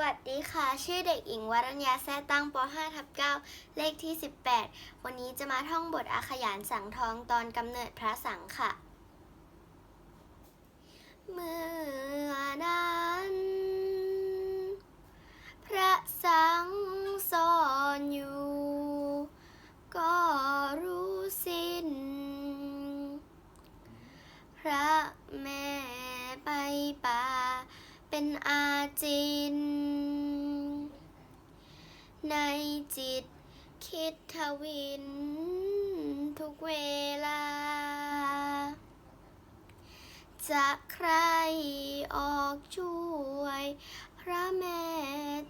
วัสดีค่ะ ชื่อเด็กหญิงวรัญญาแซ่ตั้งป .5 ทับ9เลขที่ 18 วันนี้จะมาท่องบทอาขยานสังทองตอนกำเนิดพระสังฆ์ค่ะ เมื่อนั้น เป็นอาจิน ในจิตคิดทวิน ทุกเวลา จะใครออกช่วย พระแม่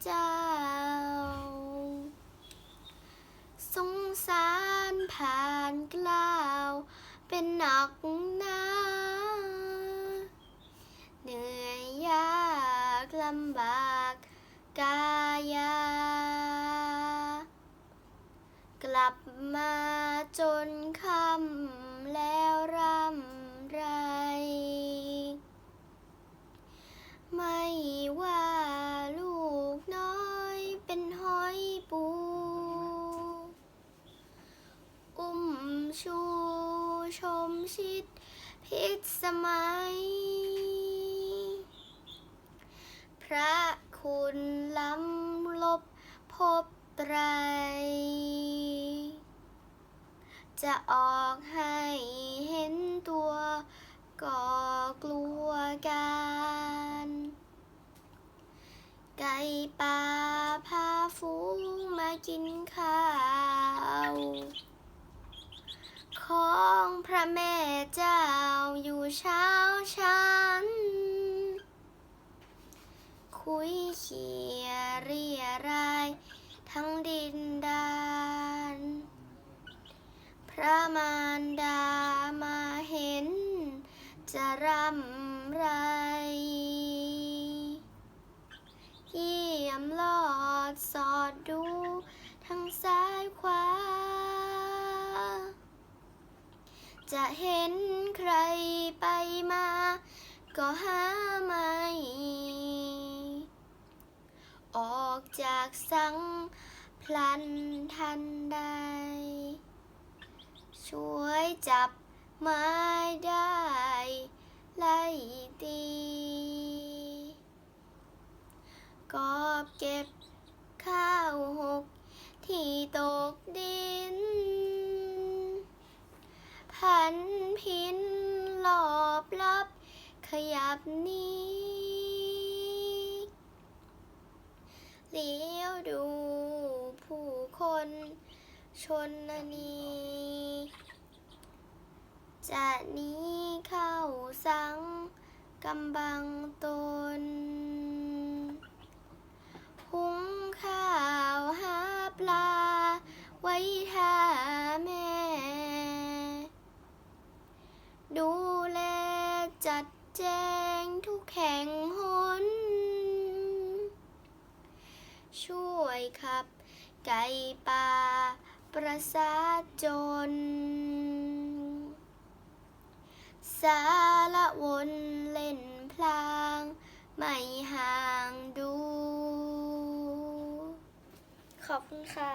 เจ้า สงสารผ่านกล่าว เป็นหนักหนา เหนื่อยยาก ลำบากกายา กลับมาจนคำแล้วรำไร ไม่ว่าลูกน้อยเป็นห้อยปู อุ้มชูชมชิดพิษสมัย พระ คุณล้ำลบพบไตร จะออกให้เห็นตัวก็กลัวกันไก่ป่าพาฟูงมากินข้าว ของพระแม่เจ้าอยู่ช้าชัน คุยเขียเรียรายทั้งดินดาน พระมารดามาเห็น จะรำไรเยี่ยมลอดสอดดูทั้งซ้ายขวา จะเห็นใครไปมา ก็หาไม่ ออกจากสังพลันทันใด ช่วยจับไม้ได้ ไล่ตี กอบเก็บข้าวหก ที่ตกดิน พันพินหลอบลับขยับหนี้ เลี้ยวดูผู้คนชนนีจะนี้เข้าสังกำบังตน หุงข้าวหาปลา ไว้ท่าแม่ ดูแลจัดแจงทุกแห่งหน ช่วย ขับ ไก่ป่า ประสาทจน สารวนเล่นพลาง ไม่ห่างดู ขอบคุณค่ะ